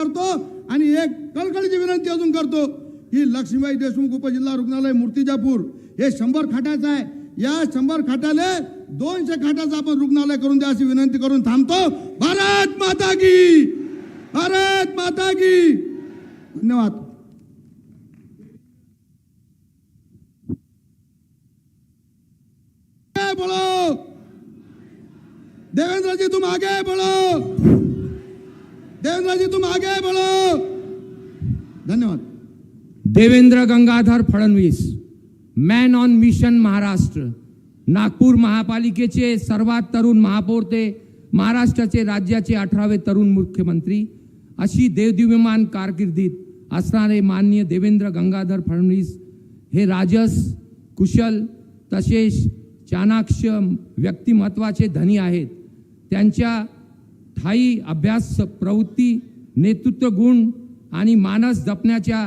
करतो आणि एक कळकळीची विनंती अजून करतो ही लक्ष्मीबाई देशमुख उपजिल्हा रुग्णालय मूर्तिजापूर हे शंभर खाटाचं आहे. या शंभर खाटाले दोनशे खाटाचं आपण रुग्णालय करून द्या अशी विनंती करून थांबतो. भारत माता की! भारत माता की! धन्यवाद. बोलो! देवेंद्रजी देवेंद्र तुम आगे देवेंद्रजी तुम आगे धन्यवाद। Devendra Gangadhar Fadnavis man on mission Maharashtra Nagpur महापालिकेचे सर्वात तरुण महापौर ते महाराष्ट्राचे राज्याचे अठरावे तरुण मुख्यमंत्री अशी देवदिव्यमान कारकिर्दीत असणारे माननीय देवेंद्र गंगाधर फडणवीस हे राजस कुशल तसेच चाणाक्ष व्यक्तिमत्वाचे धनी आहेत. त्यांच्या स्थायी अभ्यास प्रवृत्ती नेतृत्व गुण आणि मानस जपण्याच्या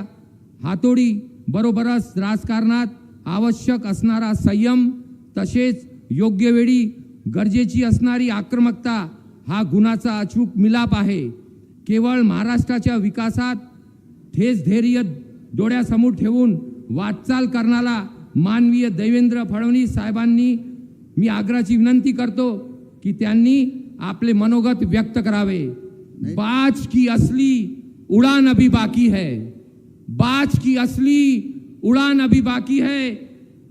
हातोडी बरोबरच राजकारणात आवश्यक असणारा संयम तसेच योग्य वेळी गरजेची असणारी आक्रमकता हा गुणाचा अचूक मिलाप आहे. केवळ महाराष्ट्राच्या विकासात ठेस धैर्य डोळ्यासमोर ठेवून वाटचाल करणारा मानवीय देवेंद्र फडणवीस साहेबांनी मी आग्रहाची विनंती करतो की त्यांनी आपले मनोगत व्यक्त करावे. बाज की असली उड़ान अभी बाकी है. बाज की असली उड़ान अभी बाकी है.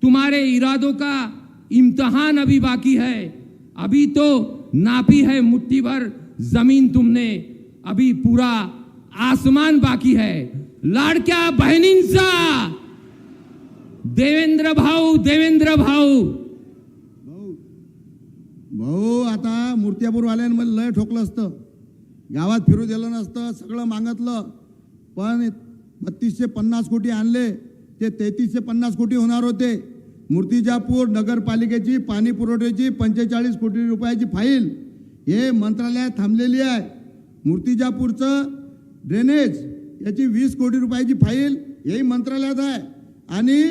तुम्हारे इरादों का इम्तहान अभी बाकी है. अभी तो नापी है मुट्ठी भर ज़मीन तुमने. अभी पूरा आसमान बाकी है. लाडक्या बहिणींचा देवेंद्र भाऊ देवेंद्र भाऊ। भाऊ आता मूर्त्यापूरवाल्यांमध्ये लय ठोकलं असतं. गावात फिरू दिलं नसतं सगळं मागतलं. पण बत्तीसशे पन्नास कोटी आणले ते तेहतीसशे पन्नास कोटी होणार होते. मूर्तिजापूर नगरपालिकेची पाणी पुरवठ्याची पंचेचाळीस कोटी रुपयाची फाईल हे मंत्रालयात थांबलेली आहे. मूर्तिजापूरचं ड्रेनेज याची वीस कोटी रुपयाची फाईल हेही मंत्रालयात आहे. आणि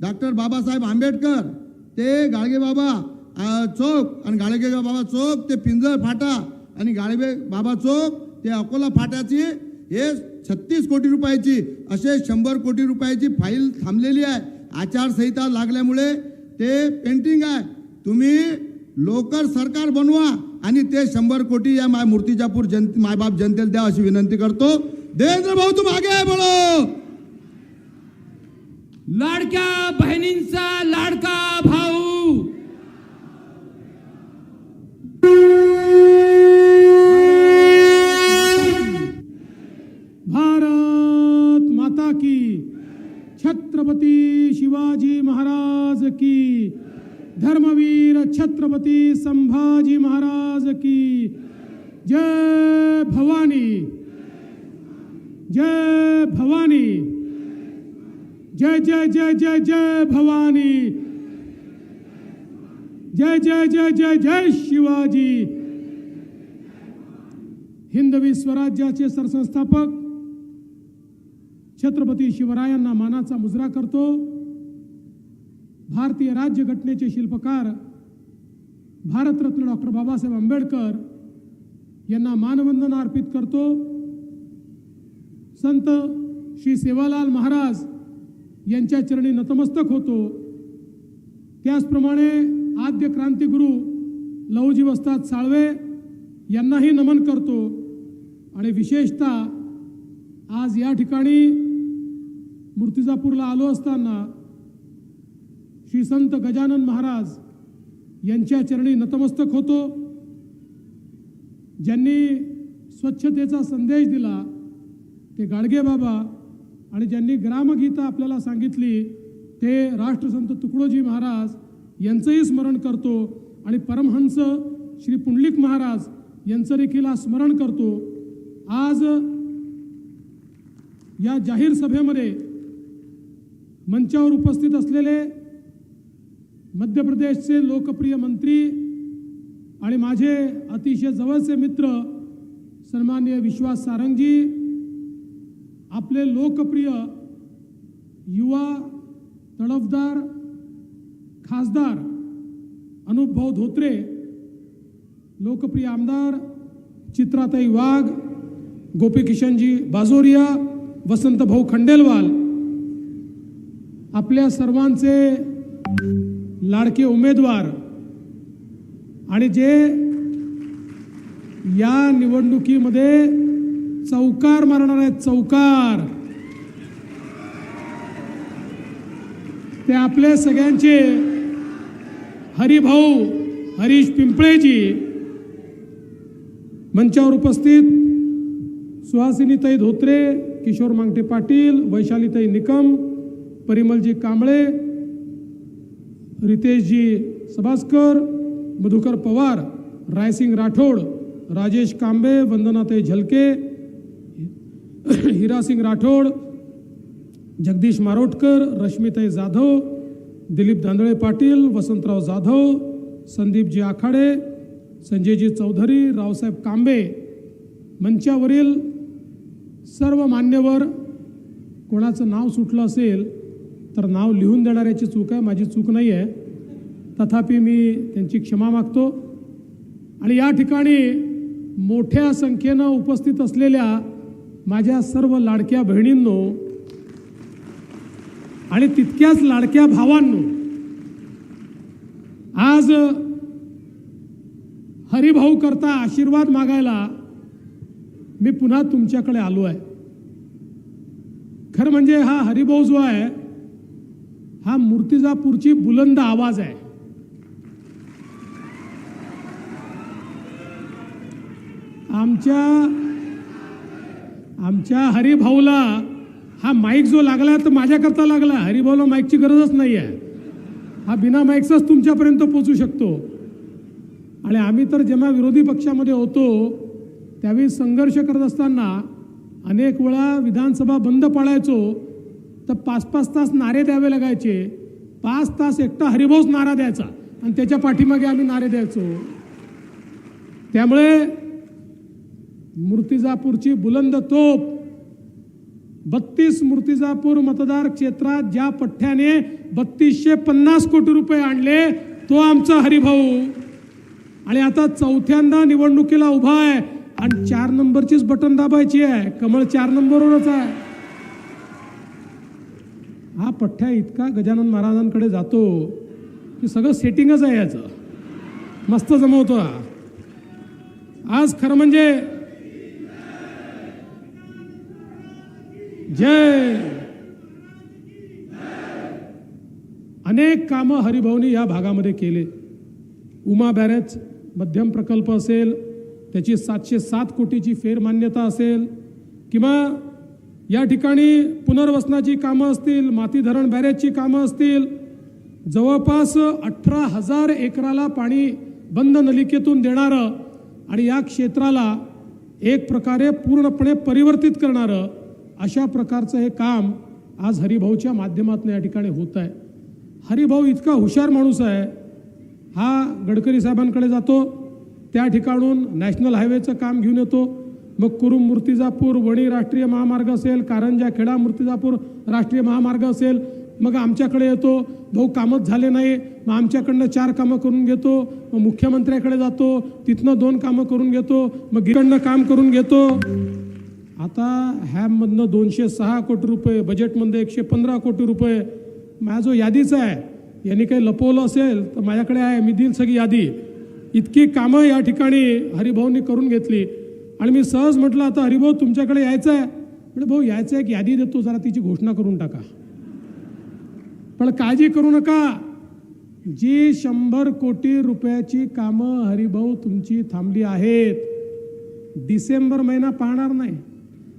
डॉक्टर बाबासाहेब आंबेडकर ते गाळगेबाबा चौक आणि गाडगे बाबा चौक ते पिंजर फाटा. आणि गाडगे बाबा चौक ते अकोला फाट्याची हे छत्तीस कोटी रुपयाची असे शंभर कोटी रुपयाची फाईल थांबलेली आहे. आचारसंहिता लागल्यामुळे ते पेंटिंग आहे. तुम्ही लवकर सरकार बनवा आणि ते शंभर कोटी या माय मूर्तिजापूर जन मायबाप जनतेला द्या अशी विनंती करतो. देवेंद्र भाऊ तू मागे आहे बोलो. लाडक्या बहिणींचा लाडका भाऊ भारत माता की छत्रपती शिवाजी महाराज की. धर्मवीर छत्रपती संभाजी महाराज की. जय भवानी. जय भवानी. जय जय जय जय जय भवानी. जय जय जय जय जय शिवाजी. हिंदवी स्वराज्याचे सरसंस्थापक छत्रपती शिवरायांना मानाचा मुजरा करतो. भारतीय राज्यघटनेचे शिल्पकार भारतरत्न डॉक्टर बाबासाहेब आंबेडकर यांना मानवंदना अर्पित करतो. संत श्री सेवालाल महाराज यांच्या चरणी नतमस्तक होतो. त्याचप्रमाणे आद्य क्रांतिगुरू लहुजी वस्ताद साळवे यांनाही नमन करतो. आणि विशेषतः आज या ठिकाणी मूर्तिजापूरला आलो असताना श्री संत गजानन महाराज यांच्या चरणी नतमस्तक होतो. ज्यांनी स्वच्छतेचा संदेश दिला ते गाडगे बाबा आणि ज्यांनी ग्रामगीता आपल्याला सांगितली ते राष्ट्रसंत तुकडोजी महाराज यांचंही स्मरण करतो आणि परमहंस श्री पुंडलिक महाराज यांचं देखील आज स्मरण करतो. आज या जाहीर सभेमध्ये मंचावर उपस्थित असलेले मध्य प्रदेशचे लोकप्रिय मंत्री आणि माझे अतिशय जवळचे मित्र सन्माननीय विश्वास सारंगजी आपले लोकप्रिय युवा तडफदार खासदार अनुपभाऊ धोत्रे लोकप्रिय आमदार चित्राताई वाघ गोपीकिशनजी बाजोरिया वसंतभाऊ खंडेलवाल आपल्या सर्वांचे लाडके उमेदवार आणि जे या निवडणुकीमध्ये चौकार मारणार आहेत चौकार. ते आपले सगळ्यांचे हरिभाऊ हरीश पिंपळेजी मंचावर उपस्थित सुहासिनीताई धोत्रे किशोर मांगटे पाटील वैशालीताई निकम परिमलजी कांबळे रितेशजी सभास्कर मधुकर पवार रायसिंग राठोड राजेश कांबे वंदनाताई झलके हिरासिंग राठोड जगदीश मारोटकर रश्मिताई जाधव दिलीप दांदळे पाटील वसंतराव जाधव संदीपजी आखाडे संजयजी चौधरी रावसाहेब कांबे मंचावरील सर्व मान्यवर कोणाचं नाव सुटलं असेल तर नाव लिहून देणाऱ्याची चूक आहे माझी चूक नाही आहे. तथापि मी त्यांची क्षमा मागतो. आणि या ठिकाणी मोठ्या संख्येनं उपस्थित असलेल्या माझ्या सर्व लाडक्या बहिणींनो आणि तितक्याच लाडक्या भावांनो आज हरिभाऊ करता आशीर्वाद मागायला मी पुन्हा तुमच्याकडे आलो आहे. खरं म्हणजे हा हरिभाऊ जो आहे हा मूर्तिजापूरची बुलंद आवाज आहे. आमच्या आमच्या हरिभाऊला हा माईक जो लागला तर माझ्याकरता लागला. हरिभाऊला माईकची गरजच नाही आहे हा बिना माईकचाच तुमच्यापर्यंत पोचू शकतो. आणि आम्ही तर जेव्हा विरोधी पक्षामध्ये होतो त्यावेळी संघर्ष करत असताना अनेक वेळा विधानसभा बंद पाडायचो तर पाच पाच तास नारे द्यावे लागायचे. पाच तास एकटा हरिभाऊच नारा द्यायचा. आणि त्याच्या पाठीमागे आम्ही नारे द्यायचो. त्यामुळे मूर्तिजापूरची बुलंद तोप बत्तीस मूर्तिजापूर मतदार क्षेत्रात ज्या पठ्ठ्याने बत्तीसशे पन्नास कोटी रुपये आणले तो आमचा हरिभाऊ. आणि आता चौथ्यांदा निवडणुकीला उभा आहे आणि चार नंबरचीच बटन दाबायची आहे. कमळ चार नंबरवरच आहे. हा पठ्ठ्या इतका गजानन महाराजांकडे जातो की सगळं सेटिंगच आहे याचं. मस्त जमवतो हा. आज खरं म्हणजे जय. अनेक कामं हरिभाऊनी या भागामध्ये केले. उमा बॅरेज मध्यम प्रकल्प असेल त्याची सातशे सात कोटीची फेरमान्यता असेल किंवा या ठिकाणी पुनर्वसनाची कामं असतील माती धरण बॅरेजची कामं असतील जवळपास अठरा हजार एकराला पाणी बंद नलिकेतून देणारं आणि या क्षेत्राला एक प्रकारे पूर्णपणे परिवर्तित करणारं अशा प्रकारचं हे काम आज हरिभाऊच्या माध्यमातून या ठिकाणी होत आहे. हरिभाऊ इतका हुशार माणूस आहे हा गडकरी साहेबांकडे जातो त्या ठिकाणून नॅशनल हायवेचं काम घेऊन येतो मग कुरुम मूर्तिजापूर वणी राष्ट्रीय महामार्ग असेल कारंजा खेडा मूर्तिजापूर राष्ट्रीय महामार्ग असेल मग आमच्याकडे येतो. भाऊ कामच झाले नाही. मग आमच्याकडनं चार कामं करून घेतो. मग मुख्यमंत्र्याकडे जातो. तिथनं दोन कामं करून घेतो. मग इकडनं काम करून घेतो. आता ह्यामधनं दोनशे सहा कोटी रुपये बजेटमध्ये एकशे पंधरा कोटी रुपये. माझा जो यादीचा आहे यांनी काही लपवलं असेल तर माझ्याकडे आहे. मी देईल सगळी यादी. इतकी कामं या ठिकाणी हरिभाऊंनी करून घेतली. आणि मी सहज म्हटलं आता हरिभाऊ तुमच्याकडे यायचं आहे म्हणजे भाऊ यायचं आहे एक यादी देतो जरा तिची घोषणा करून टाका. पण काळजी करू नका. जी शंभर कोटी रुपयाची कामं हरिभाऊ तुमची थांबली आहेत डिसेंबर महिना पाहणार नाही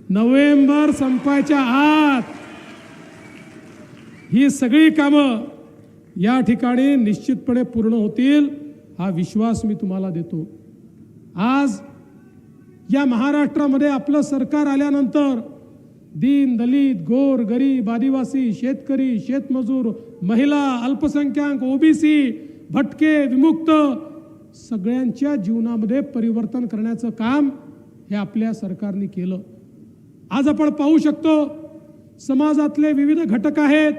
नोव्हेंबर संपायच्या आत ही सगळी कामं या ठिकाणी निश्चितपणे पूर्ण होतील हा विश्वास मी तुम्हाला देतो. आज या महाराष्ट्रामध्ये आपलं सरकार आल्यानंतर दीन दलित गोर गरीब आदिवासी शेतकरी शेतमजूर महिला अल्पसंख्याक ओबीसी भटके विमुक्त सगळ्यांच्या जीवनामध्ये परिवर्तन करण्याचं काम हे आपल्या सरकारने केलं. आज आपण पाहू शकतो समाजातले विविध घटक आहेत.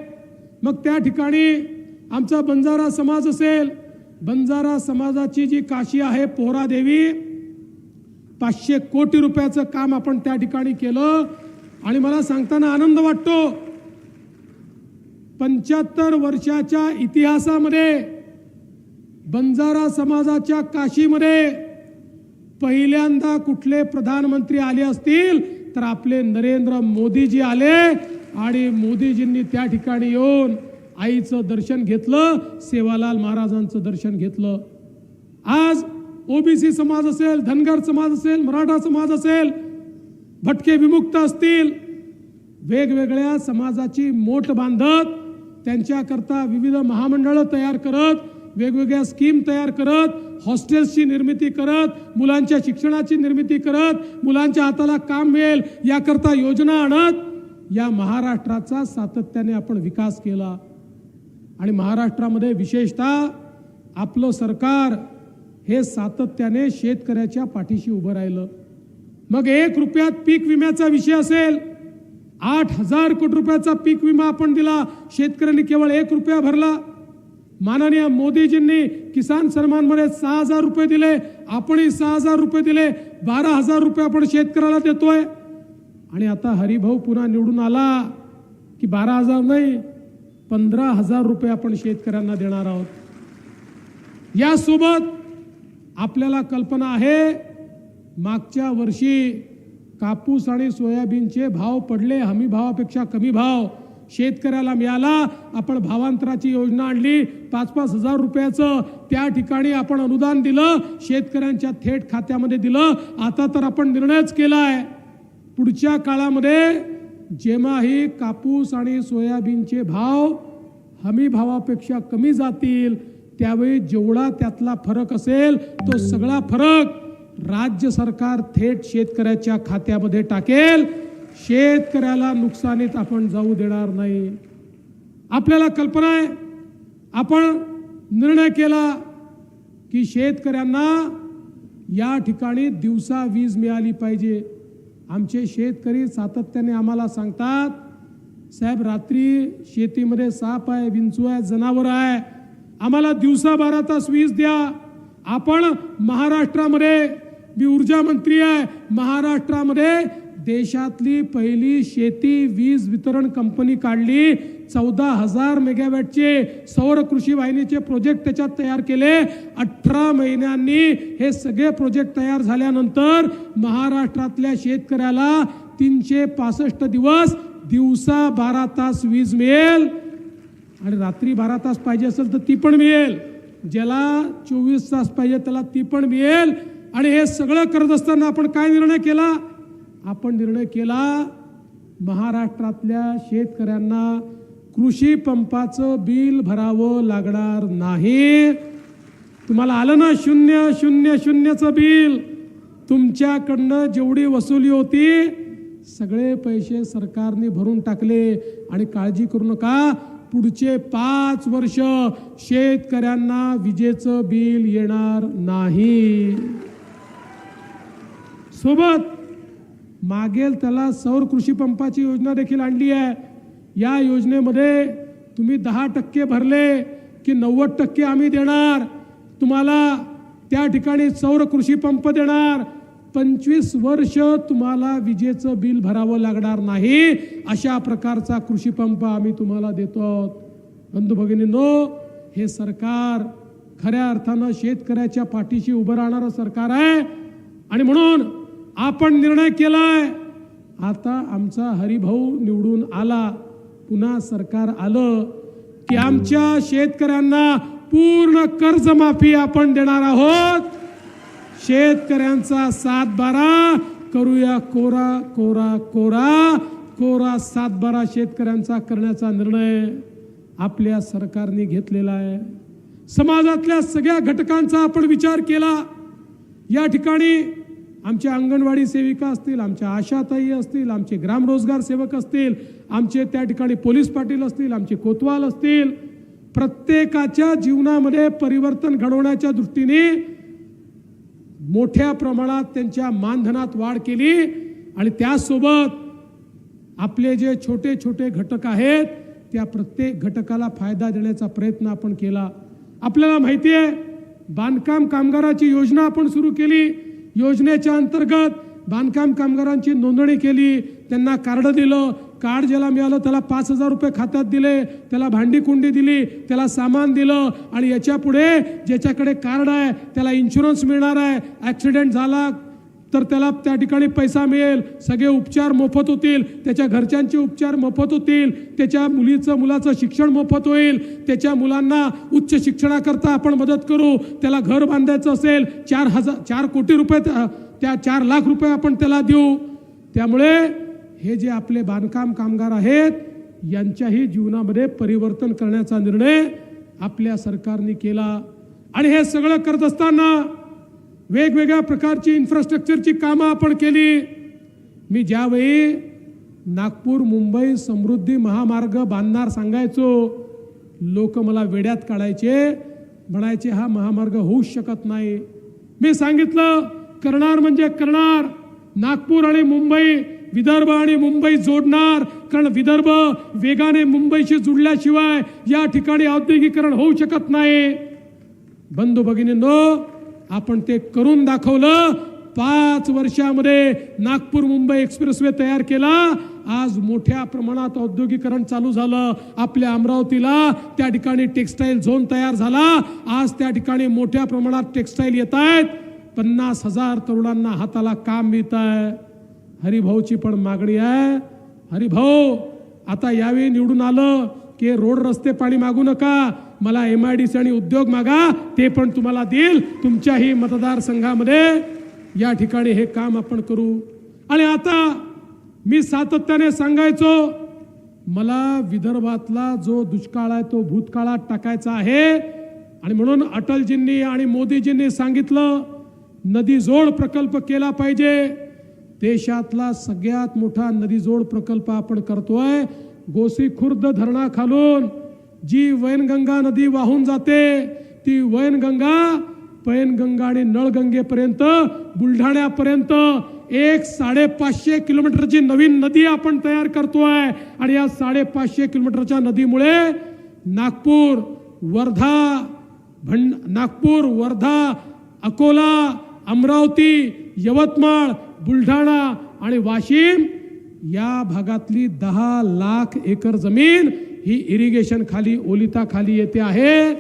मग त्या ठिकाणी आमचा बंजारा समाज असेल. बंजारा समाजाची जी काशी आहे पोहरादेवी पाचशे कोटी रुपयाचं काम आपण त्या ठिकाणी केलं. आणि मला सांगताना आनंद वाटतो. पंच्याहत्तर वर्षाच्या इतिहासामध्ये बंजारा समाजाच्या काशीमध्ये पहिल्यांदा कुठले प्रधानमंत्री आले असतील तर आपले नरेंद्र मोदीजी आले आणि मोदीजींनी त्या ठिकाणी येऊन आईचं दर्शन घेतलं सेवालाल महाराजांचं दर्शन घेतलं. आज ओबीसी समाज असेल धनगर समाज असेल मराठा समाज असेल भटके विमुक्त असतील वेगवेगळ्या समाजाची मोठ बांधत त्यांच्याकरता विविध महामंडळं तयार करत वेगवेगळ्या स्कीम तयार करत हॉस्टेल्सची निर्मिती करत मुलांच्या शिक्षणाची निर्मिती करत मुलांच्या हाताला काम मिळेल याकरता योजना आणत या महाराष्ट्राचा सातत्याने आपण विकास केला. आणि महाराष्ट्रामध्ये विशेषतः आपलं सरकार हे सातत्याने शेतकऱ्याच्या पाठीशी उभं राहिलं. मग एक रुपयात पीक विम्याचा विषय असेल. आठ हजार कोटी रुपयाचा पीक विमा आपण दिला. शेतकऱ्यांनी केवळ एक रुपया भरला. माननीय मोदीजींनी किसान सन्मानमध्ये सहा हजार रुपये दिले. आपणही सहा हजार रुपये दिले. बारा हजार रुपये आपण शेतकऱ्याला देतोय. आणि आता हरिभाऊ पुन्हा निवडून आला की बारा हजार नाही पंधरा हजार रुपये आपण शेतकऱ्यांना देणार आहोत. यासोबत आपल्याला कल्पना आहे मागच्या वर्षी कापूस आणि सोयाबीनचे भाव पडले हमी भावापेक्षा कमी भाव शेतकऱ्याला मिळाला आपण भावांतराची योजना आणली पाच पाच हजार रुपयाचं त्या ठिकाणी आपण अनुदान दिलं शेतकऱ्यांच्या थेट खात्यामध्ये दिलं आता तर आपण निर्णयच केला आहे पुढच्या काळामध्ये जेव्हाही कापूस आणि सोयाबीनचे भाव हमी भावापेक्षा कमी जातील त्यावेळी जेवढा त्यातला फरक असेल तो सगळा फरक राज्य सरकार थेट शेतकऱ्याच्या खात्यामध्ये टाकेल. शेतकऱ्याला नुकसानीत आपण जाऊ देणार नाही. आपल्याला कल्पना आहे आपण निर्णय केला की शेतकऱ्यांना या ठिकाणी दिवसा वीज मिळाली पाहिजे. आमचे शेतकरी सातत्याने आम्हाला सांगतात साहेब रात्री शेतीमध्ये साप आहे विंचू आहे जनावर आहे. आम्हाला दिवसा बारा तास वीज द्या. आपण महाराष्ट्रामध्ये मी ऊर्जा मंत्री आहे महाराष्ट्रामध्ये देशातली पहिली शेती वीज वितरण कंपनी काढली. चौदा हजार मेगावॅटचे सौर कृषी वाहिनीचे प्रोजेक्ट त्याच्यात तयार केले. अठरा महिन्यांनी हे सगळे प्रोजेक्ट तयार झाल्यानंतर महाराष्ट्रातल्या शेतकऱ्याला तीनशे पासष्ट दिवस दिवसा बारा तास वीज मिळेल. आणि रात्री बारा तास पाहिजे असेल तर ती पण मिळेल. ज्याला चोवीस तास पाहिजे त्याला ती पण मिळेल. आणि हे सगळं करत असताना आपण काय निर्णय केला? आपण निर्णय केला महाराष्ट्रातल्या शेतकऱ्यांना कृषी पंपाचं बिल भरावं लागणार नाही. तुम्हाला आलं ना शून्य शून्य शून्यचं बिल? तुमच्याकडनं जेवढी वसुली होती सगळे पैसे सरकारने भरून टाकले आणि काळजी करू नका. पुढचे पाच वर्ष शेतकऱ्यांना विजेचं बिल येणार नाही. सोबत मागेल त्याला सौर कृषी पंपाची योजना देखील आणली आहे. या योजनेमध्ये तुम्ही दहा टक्के भरले की नव्वद टक्के आम्ही देणार. तुम्हाला त्या ठिकाणी सौर कृषी पंप देणार. पंचवीस वर्ष तुम्हाला विजेचं बिल भरावं लागणार नाही. अशा प्रकारचा कृषी पंप आम्ही तुम्हाला देतो आहोत. बंधू भगिनींनो हे सरकार खऱ्या अर्थानं शेतकऱ्याच्या पाठीशी उभं राहणारं सरकार आहे. आणि म्हणून आपण निर्णय केलाय. आता आमचा हरिभाऊ निवडून आला. पुन्हा सरकार आलं की आमच्या शेतकऱ्यांना पूर्ण कर्जमाफी आपण देणार आहोत. शेतकऱ्यांचा सात बारा करूया कोरा कोरा कोरा. कोरा सात बारा शेतकऱ्यांचा करण्याचा निर्णय आपल्या सरकारने घेतलेला आहे. समाजातल्या सगळ्या घटकांचा आपण विचार केला. या ठिकाणी आमच्या अंगणवाडी सेविका असतील आमच्या आशाताई असतील आमचे ग्रामरोजगार सेवक असतील आमचे त्या ठिकाणी पोलीस पाटील असतील आमचे कोतवाल असतील प्रत्येकाच्या जीवनामध्ये परिवर्तन घडवण्याच्या दृष्टीने मोठ्या प्रमाणात त्यांच्या मानधनात वाढ केली आणि त्यासोबत आपले जे छोटे छोटे घटक आहेत त्या प्रत्येक घटकाला फायदा देण्याचा प्रयत्न आपण केला. आपल्याला माहिती आहे बांधकाम कामगाराची योजना आपण सुरू केली. योजनेच्या अंतर्गत बांधकाम कामगारांची नोंदणी केली. त्यांना कार्ड दिलं. कार्ड ज्याला मिळालं त्याला पाच हजार रुपये खात्यात दिले त्याला भांडी कुंडी दिली त्याला सामान दिलं आणि याच्यापुढे ज्याच्याकडे कार्ड आहे त्याला इन्शुरन्स मिळणार आहे ॲक्सिडेंट झाला तर त्याला त्या ठिकाणी पैसा मिळेल. सगळे उपचार मोफत होतील त्याच्या घरच्यांचे उपचार मोफत होतील त्याच्या मुलीचं मुलाचं शिक्षण मोफत होईल त्याच्या मुलांना उच्च शिक्षणाकरता आपण मदत करू त्याला घर बांधायचं असेल चार हजार चार कोटी रुपये त्या- त्या चार लाख रुपये आपण त्याला देऊ. त्यामुळे हे जे आपले बांधकाम कामगार आहेत यांच्याही जीवनामध्ये परिवर्तन करण्याचा निर्णय आपल्या सरकारने केला. आणि हे सगळं करत असताना वेगवेगळ्या प्रकारची इन्फ्रास्ट्रक्चरची कामं आपण केली. मी ज्यावेळी नागपूर मुंबई समृद्धी महामार्ग बांधणार सांगायचो लोक मला वेड्यात काढायचे म्हणायचे हा महामार्ग होऊ शकत नाही. मी सांगितलं करणार म्हणजे करणार. नागपूर आणि मुंबई विदर्भ आणि मुंबई जोडणार. कारण विदर्भ वेगाने मुंबईशी जुडल्याशिवाय या ठिकाणी औद्योगिकरण होऊ शकत नाही. बंधू भगिनींनो आपण ते करून दाखवलं. पाच वर्षामध्ये नागपूर मुंबई एक्सप्रेसवे तयार केला. आज मोठ्या प्रमाणात औद्योगिकरण चालू झालं. आपल्या अमरावतीला त्या ठिकाणी टेक्स्टाईल झोन तयार झाला. आज त्या ठिकाणी मोठ्या प्रमाणात टेक्स्टाईल येत आहेत. पन्नास हजार तरुणांना हाताला काम मिळत आहे हरिभाऊची पण मागणी आहे. हरिभाऊ आता यावेळी निवडून आलं की रोड रस्ते पाणी मागू नका. मला एम आय डी सी आणि उद्योग मागा ते पण तुम्हाला देईल. तुमच्याही मतदारसंघामध्ये या ठिकाणी हे काम आपण करू. आणि आता मी सातत्याने सांगायचो मला विदर्भातला जो दुष्काळ आहे तो भूतकाळात टाकायचा आहे. आणि म्हणून अटलजींनी आणि मोदीजींनी सांगितलं नदी जोड प्रकल्प केला पाहिजे. देशातला सगळ्यात मोठा नदीजोड प्रकल्प आपण करतोय. गोसी खुर्द धरणाखालून जी वैनगंगा नदी वाहून जाते ती वैनगंगा पैनगंगा आणि नळगंगेपर्यंत बुलढाण्यापर्यंत एक साडेपाचशे किलोमीटरची नवीन नदी आपण तयार करतोय. आणि या साडेपाचशे किलोमीटरच्या नदीमुळे नागपूर वर्धा भंड नागपूर वर्धा अकोला अमरावती यवतमाळ बुलढाणा आणि वाशिम या भागातली दहा लाख एकर जमीन ही इरिगेशन खाली ओलिता खाली येते आहे.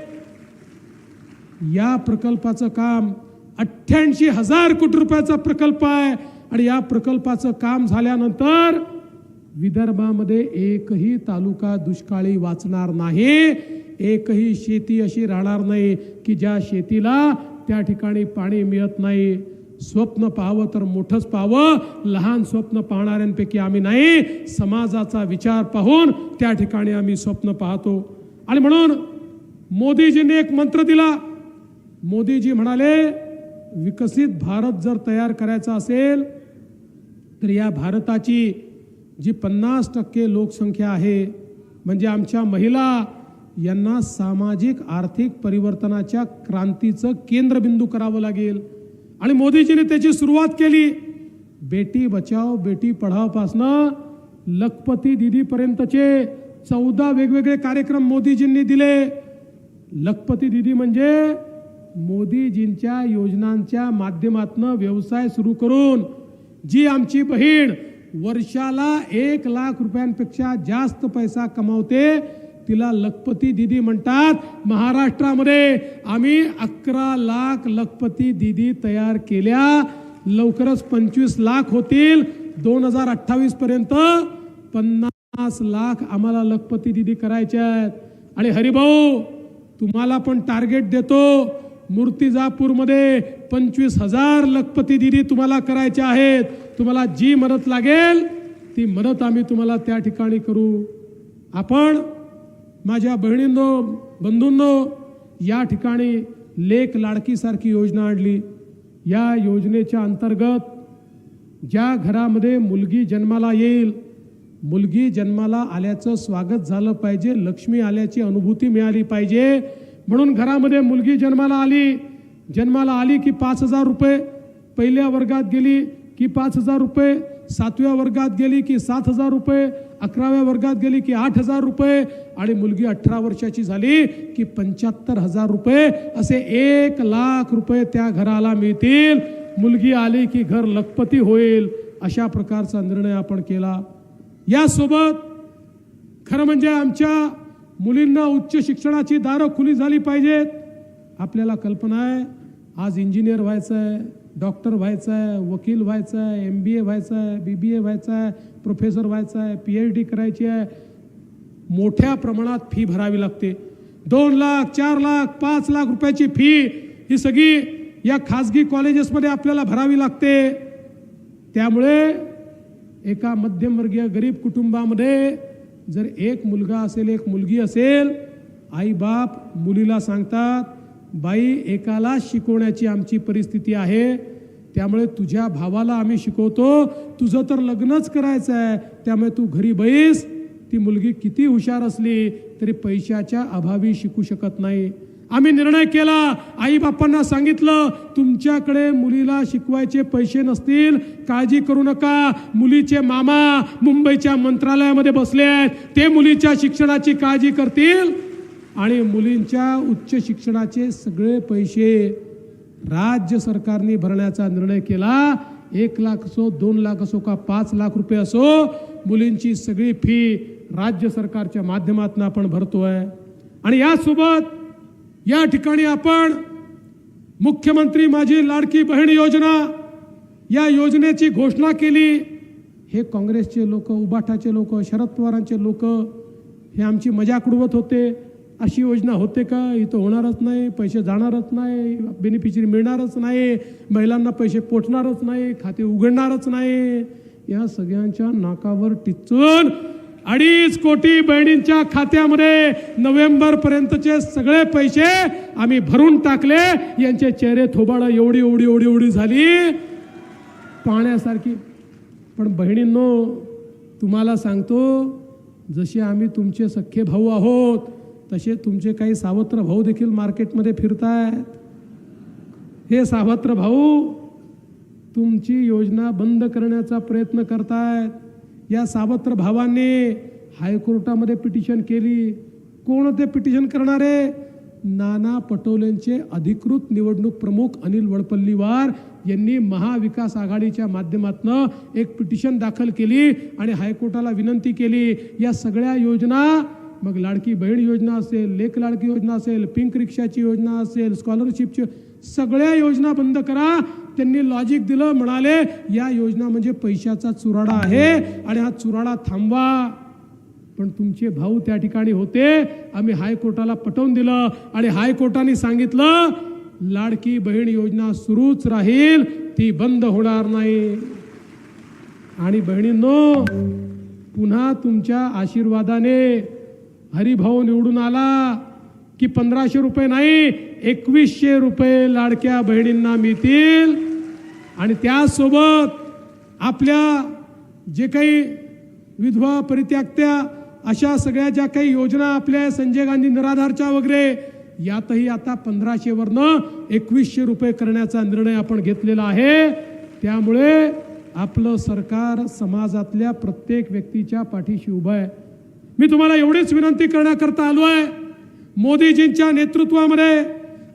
या प्रकल्पाचं काम अठ्ठ्याऐंशी हजार कोटी रुपयाचा प्रकल्प आहे. आणि या प्रकल्पाचं काम झाल्यानंतर विदर्भामध्ये एकही तालुका दुष्काळी वाचणार नाही. एकही शेती अशी राहणार नाही की ज्या शेतीला त्या ठिकाणी पाणी मिळत नाही. स्वप्न पाहावं तर मोठंच पाहावं. लहान स्वप्न पाहणाऱ्यांपैकी आम्ही नाही. समाजाचा विचार पाहून त्या ठिकाणी आम्ही स्वप्न पाहतो. आणि म्हणून मोदीजींनी एक मंत्र दिला. मोदीजी म्हणाले विकसित भारत जर तयार करायचा असेल तर या भारताची जी पन्नास टक्के लोकसंख्या आहे म्हणजे आमच्या महिला यांना सामाजिक आर्थिक परिवर्तनाच्या क्रांतीचं केंद्रबिंदू करावं लागेल. आणि मोदीजीने त्याची सुरुवात केली. बेटी बचाव बेटी पढावपासनं लखपती दिदीपर्यंतचे चौदा वेगवेगळे कार्यक्रम मोदीजींनी दिले. लखपती दिदी म्हणजे मोदीजींच्या योजनांच्या माध्यमातून व्यवसाय सुरू करून जी आमची बहीण वर्षाला एक लाख रुपयांपेक्षा जास्त पैसा कमावते तिला लखपती दिदी म्हणतात. महाराष्ट्रामध्ये आम्ही अकरा लाख लखपती दिदी तयार केल्या. लवकरच पंचवीस लाख होतील. दोन हजार अठ्ठावीस पर्यंत पन्नास लाख आम्हाला लखपती दिदी करायच्या आहेत. आणि हरिभाऊ तुम्हाला पण टार्गेट देतो. मूर्तिजापूरमध्ये पंचवीस हजार लखपती दिदी तुम्हाला करायच्या आहेत. तुम्हाला जी मदत लागेल ती मदत आम्ही तुम्हाला त्या ठिकाणी करू. आपण माझ्या बहिणींनो बंधूंनो या ठिकाणी लेख लाडकीसारखी योजना आणली. या योजनेच्या अंतर्गत ज्या घरामध्ये मुलगी जन्माला येईल मुलगी जन्माला आल्याचं स्वागत झालं पाहिजे लक्ष्मी आल्याची अनुभूती मिळाली पाहिजे. म्हणून घरामध्ये मुलगी जन्माला आली. जन्माला आली की पाच हजार रुपये. पहिल्या वर्गात गेली की पाच हजार रुपये. सातव्या वर्गात गेली की सात हजार रुपये अकराव्या वर्गात गेली की आठ हजार रुपये आणि मुलगी अठरा वर्षाची झाली की पंच्याहत्तर हजार रुपये. असे एक लाख रुपये त्या घराला मिळतील. मुलगी आली की घर लखपती होईल. अशा प्रकारचा निर्णय आपण केला. यासोबत खरं म्हणजे आमच्या मुलींना उच्च शिक्षणाची दारं खुली झाली पाहिजेत. आपल्याला कल्पना आहे आज इंजिनियर व्हायचं आहे डॉक्टर व्हायचं आहे वकील व्हायचं आहे एम बी ए व्हायचं आहे बी बी ए व्हायचं आहे प्रोफेसर व्हायचं आहे पी एच डी करायची आहे मोठ्या प्रमाणात फी भरावी लागते. दोन लाख चार लाख पाच लाख रुपयाची फी ही सगळी या खाजगी कॉलेजेसमध्ये आपल्याला भरावी लागते. त्यामुळे एका मध्यमवर्गीय गरीब कुटुंबामध्ये जर एक मुलगा असेल एक मुलगी असेल आई बाप मुलीला सांगतात बाई एकाला शिकवण्याची आमची परिस्थिती आहे त्यामुळे तुझ्या भावाला आम्ही शिकवतो. तुझं तर लग्नच करायचं आहे त्यामुळे तू घरी बैस. ती मुलगी किती हुशार असली तरी पैशाच्या अभावी शिकू शकत नाही. आम्ही निर्णय केला. आई बापांना सांगितलं तुमच्याकडे मुलीला शिकवायचे पैसे नसतील काळजी करू नका. मुलीचे मामा मुंबईच्या मंत्रालयामध्ये बसले आहेत. ते मुलीच्या शिक्षणाची काळजी करतील. आणि मुलींच्या उच्च शिक्षणाचे सगळे पैसे राज्य सरकारने भरण्याचा निर्णय केला. एक लाख असो दोन लाख असो का पाच लाख रुपये असो मुलींची सगळी फी राज्य सरकारच्या माध्यमातून आपण भरतोय. आणि यासोबत या ठिकाणी आपण मुख्यमंत्री माझी लाडकी बहीण योजना या योजनेची घोषणा केली. हे काँग्रेसचे लोक उबाठाचे लोक शरद पवारांचे लोक हे आमची मजाक उडवत होते. अशी योजना होते का? इथं होणारच नाही पैसे जाणारच नाही बेनिफिशरी मिळणारच नाही महिलांना पैसे पोचणारच नाही खाते उघडणारच नाही. या सगळ्यांच्या नाकावर टिचून अडीच कोटी बहिणींच्या खात्यामध्ये नोव्हेंबरपर्यंतचे सगळे पैसे आम्ही भरून टाकले. यांचे चेहरे थोबाडा एवढी एवढी एवढी एवढी झाली. पाहण्यासारखी. पण बहिणींनो तुम्हाला सांगतो जसे आम्ही तुमचे सख्खे भाऊ आहोत तसे तुमचे काही सावत्र भाऊ देखील मार्केटमध्ये फिरतायत. हे सावत्र भाऊ तुमची योजना बंद करण्याचा प्रयत्न करतायत. या सावत्र भावांनी हायकोर्टामध्ये पिटिशन केली. कोण ते पिटिशन करणारे? नाना पटोलेंचे अधिकृत निवडणूक प्रमुख अनिल वडपल्लीवार यांनी महाविकास आघाडीच्या माध्यमातून एक पिटिशन दाखल केली आणि हायकोर्टाला विनंती केली. या सगळ्या योजना मग लाडकी बहीण योजना असेल लेख लाडकी योजना असेल पिंक रिक्षाची योजना असेल स्कॉलरशिपची सगळ्या योजना बंद करा. त्यांनी लॉजिक दिलं म्हणाले या योजना म्हणजे पैशाचा चुराडा आहे आणि हा चुराडा थांबवा. पण तुमचे भाऊ त्या ठिकाणी होते. आम्ही हायकोर्टाला पटवून दिलं आणि हायकोर्टाने सांगितलं लाडकी बहीण योजना सुरूच राहील ती बंद होणार नाही. आणि बहिणींनो पुन्हा तुमच्या आशीर्वादाने हरिभाऊ निवडून आला की पंधराशे रुपये नाही एकवीसशे रुपये लाडक्या बहिणींना मिळतील. आणि त्यासोबत आपल्या जे काही विधवा परित्यागत्या अशा सगळ्या ज्या काही योजना आपल्या संजय गांधी निराधारच्या वगैरे यातही आता पंधराशेवरनं एकवीसशे रुपये करण्याचा निर्णय आपण घेतलेला आहे. त्यामुळे आपलं सरकार समाजातल्या प्रत्येक व्यक्तीच्या पाठीशी उभं आहे. मी तुम्हाला एवढीच विनंती करण्याकरता आलो आहे. मोदीजींच्या नेतृत्वामध्ये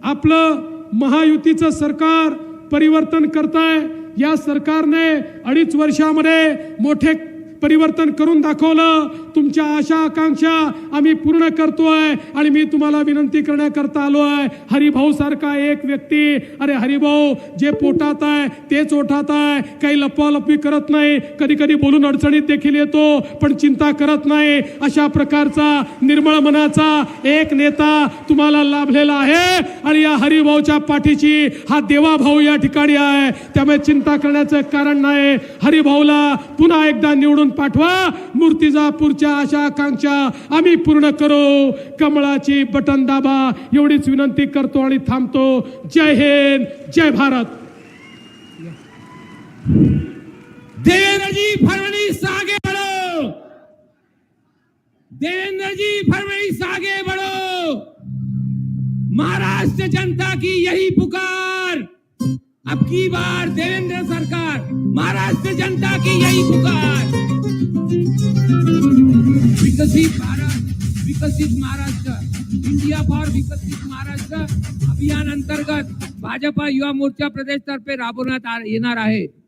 आपलं महायुतीचं सरकार परिवर्तन करताय. या सरकारने अडीच वर्षामध्ये मोठे परिवर्तन करून दाखवलं. तुमच्या आशा आकांक्षा आम्ही पूर्ण करतोय आणि मी तुम्हाला विनंती करण्याकरता आलो आहे हरिभाऊ सारखा एक व्यक्ती अरे हरिभाऊ जे पोटात आहे तेच ओठात आहे काही लपवालपवी करत नाही. कधी कधी बोलून अडचणीत देखील येतो पण चिंता करत नाही. अशा प्रकारचा निर्मळ मनाचा एक नेता तुम्हाला लाभलेला आहे. आणि या हरिभाऊच्या पाठीची हा देवाभाऊ या ठिकाणी आहे. त्यामुळे चिंता करण्याचं कारण नाही. हरिभाऊला पुन्हा एकदा निवडून पाठवा. मूर्तिजापूरच्या आशा आकांक्षा आम्ही पूर्ण करू. कमळाची बटन दाबा. एवढीच विनंती करतो आणि थांबतो. जय हिंद जय भारत. देवेंद्र जी फडणवीस आगे बढ़ो. देवेंद्र फडणवीस आगे बढ़ो. महाराष्ट्र जनता की यही पुकार. अब की बार देवेंद्र सरकार, महाराष्ट्र जनता की यही पुकार। विकसित भारत, विकसित महाराष्ट्र इंडिया फॉर विकसित महाराष्ट्र अभियान अंतर्गत भाजपा युवा मोर्चा प्रदेश राबवण्यात आ- येणार आहे.